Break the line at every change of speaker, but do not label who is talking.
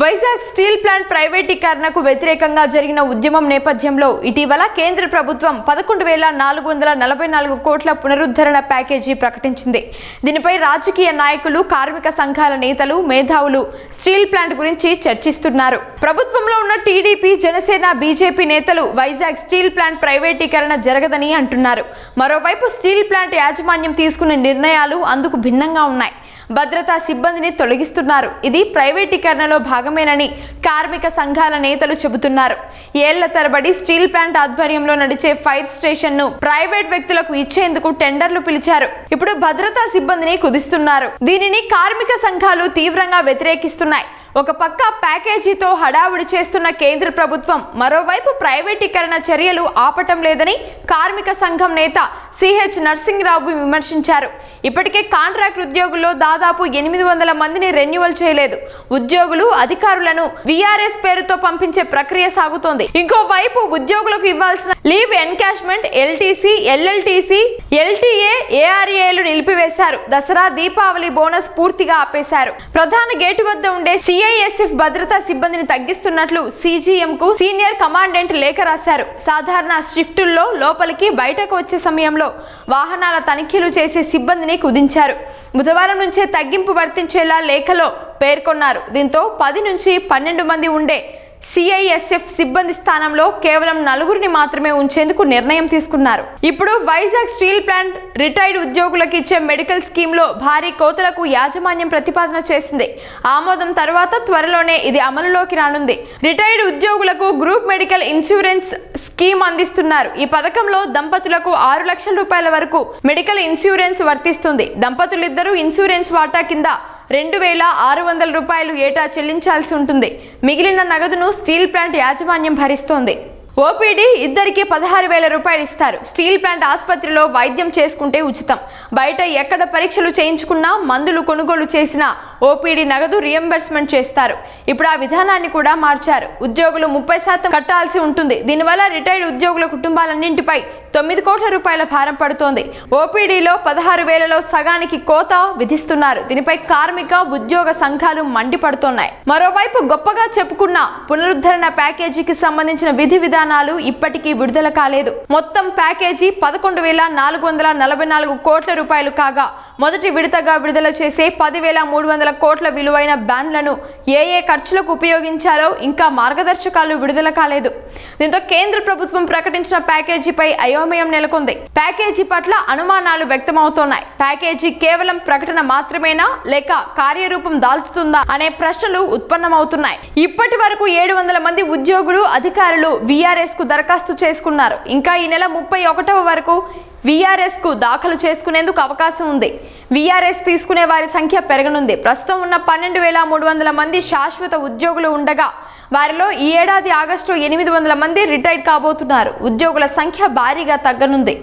Vizag steel plant ప్రైవేటీకరణకు వ్యతిరేకంగా జరిగిన ఉద్యమం నేపథ్యంలో ఇటీవల కేంద్ర ప్రభుత్వం పదకొండు వేల నాలుగు వందల నలభై నాలుగు కోట్ల పునరుద్ధరణ ప్యాకేజీ ప్రకటించింది. దీనిపై రాజకీయ నాయకులు కార్మిక సంఘాల నేతలు మేధావులు స్టీల్ ప్లాంట్ గురించి చర్చిస్తున్నారు. ప్రభుత్వంలో ఉన్న టీడీపీ జనసేన బీజేపీ నేతలు వైజాగ్ స్టీల్ ప్లాంట్ ప్రైవేటీకరణ జరగదని అంటున్నారు. మరోవైపు స్టీల్ ప్లాంట్ యాజమాన్యం తీసుకున్న నిర్ణయాలు అందుకు భిన్నంగా ఉన్నాయి. భద్రతా సిబ్బందిని తొలగిస్తున్నారు. ఇది ప్రైవేటీకరణలో భాగం భాగమేనని కార్మిక సంఘాల నేతలు చెబుతున్నారు. ఏళ్ళ తరబడి స్టీల్ ప్లాంట్ ఆధ్వర్యంలో నడిచే ఫైర్ స్టేషన్ను ప్రైవేట్ వ్యక్తులకు ఇచ్చేందుకు టెండర్లు పిలిచారు. ఇప్పుడు భద్రతా సిబ్బందిని కుదిస్తున్నారు. దీనిని కార్మిక సంఘాలు తీవ్రంగా వ్యతిరేకిస్తున్నాయి. ఒక పక్క ప్యాకేజీతో హడావుడి చేస్తున్న కేంద్ర ప్రభుత్వం మరోవైపు ప్రైవేటీకరణ చర్యలు ఆపటం లేదని కార్మిక సంఘం నేత సిహెచ్ నర్సింగ్రావు విమర్శించారు. ఇప్పటికే కాంట్రాక్ట్ ఉద్యోగుల్లో దాదాపు ఎనిమిది వందల మందిని రెన్యువల్ చేయలేదు. ఉద్యోగులు అధికారులను విఆర్ఎస్ పేరుతో పంపించే ప్రక్రియ సాగుతోంది. ఇంకోవైపు ఉద్యోగులకు ఇవ్వాల్సిన leave encashment LTC LLTC LTA ఏఆర్ఏలు నిలిపివేశారు. దసరా దీపావళి బోనస్ పూర్తిగా ఆపేశారు. ప్రధాన గేటు వద్ద ఉండే సిఐఎస్ఎఫ్ భద్రతా సిబ్బందిని తగ్గిస్తున్నట్లు సీజీఎం కు సీనియర్ కమాండెంట్ లేఖ రాశారు. సాధారణ షిఫ్టుల్లో లోపలికి బయటకు వచ్చే సమయంలో వాహనాల తనిఖీలు చేసే సిబ్బందిని కుదించారు. బుధవారం నుంచే తగ్గింపు వర్తించేలా లేఖలో పేర్కొన్నారు. దీంతో పది నుంచి పన్నెండు మంది ఉండే సిఐఎస్ఎఫ్ సిబ్బంది స్థానంలో కేవలం నలుగురిని మాత్రమే ఉంచేందుకు నిర్ణయం తీసుకున్నారు. ఇప్పుడు వైజాగ్ స్టీల్ ప్లాంట్ రిటైర్డ్ ఉద్యోగులకు ఇచ్చే మెడికల్ స్కీమ్లో భారీ కోతలకు యాజమాన్యం ప్రతిపాదన చేసింది. ఆమోదం తర్వాత త్వరలోనే ఇది అమలులోకి రానుంది. రిటైర్డ్ ఉద్యోగులకు గ్రూప్ మెడికల్ ఇన్సూరెన్స్ స్కీమ్ అందిస్తున్నారు. ఈ పథకంలో దంపతులకు ఆరు లక్షల రూపాయల వరకు మెడికల్ ఇన్సూరెన్స్ వర్తిస్తుంది. దంపతులిద్దరూ ఇన్సూరెన్స్ వాటా కింద రెండు వేల ఆరు వందల రూపాయలు ఏటా చెల్లించాల్సి ఉంటుంది. మిగిలిన నగదును స్టీల్ ప్లాంట్ యాజమాన్యం భరిస్తోంది. ఓపీడీ ఇద్దరికి పదహారు వేల రూపాయలు ఇస్తారు. స్టీల్ ప్లాంట్ ఆసుపత్రిలో వైద్యం చేసుకుంటే ఉచితం. బయట ఎక్కడ పరీక్షలు చేయించుకున్నా మందులు కొనుగోలు చేసినా ఓపీడీ నగదు రియంబర్స్మెంట్ చేస్తారు. ఇప్పుడు ఆ విధానాన్ని కూడా మార్చారు. ఉద్యోగులు ముప్పై శాతం కట్టాల్సి ఉంటుంది. దీనివల్ల రిటైర్డ్ ఉద్యోగుల కుటుంబాలన్నింటిపై తొమ్మిది కోట్ల రూపాయల భారం పడుతోంది. ఓపీడీలో పదహారు వేలలో సగానికి కోత విధిస్తున్నారు. దీనిపై కార్మిక ఉద్యోగ సంఘాలు మండిపడుతున్నాయి. మరోవైపు గొప్పగా చెప్పుకున్న పునరుద్ధరణ ప్యాకేజీకి సంబంధించిన విధి విధానాలు ఇప్పటికీ విడుదల కాలేదు. మొత్తం ప్యాకేజీ పదకొండు వేల నాలుగు వందల నలభై నాలుగు కోట్ల రూపాయలు కాగా మొదటి విడతగా విడుదల చేసే పదివేల మూడు వందల కోట్ల విలువైన బ్యాండ్లను ఏ ఏ ఖర్చులకు ఉపయోగించాలో ఇంకా మార్గదర్శకాలు విడుదల కాలేదు. దీంతో కేంద్ర ప్రభుత్వం ప్రకటించిన ప్యాకేజీపై అయోమయం నెలకొంది. ప్యాకేజీ పట్ల అనుమానాలు వ్యక్తమవుతున్నాయి. ప్యాకేజీ కేవలం ప్రకటన మాత్రమేనా లేక కార్యరూపం దాల్చుతుందా అనే ప్రశ్నలు ఉత్పన్నమవుతున్నాయి. ఇప్పటి వరకు ఏడు వందల మంది ఉద్యోగులు అధికారులు వీఆర్ఎస్కు దరఖాస్తు చేసుకున్నారు. ఇంకా ఈ నెల ముప్పై ఒకటవ వరకు వీఆర్ఎస్కు దాఖలు చేసుకునేందుకు అవకాశం ఉంది. వీఆర్ఎస్ తీసుకునే వారి సంఖ్య పెరగనుంది. ప్రస్తుతం ఉన్న పన్నెండు వేల మూడు వందల మంది శాశ్వత ఉద్యోగులు ఉండగా వారిలో ఈ ఏడాది ఆగస్టు ఎనిమిది వందల మంది రిటైర్డ్ కాబోతున్నారు. ఉద్యోగుల సంఖ్య భారీగా తగ్గనుంది.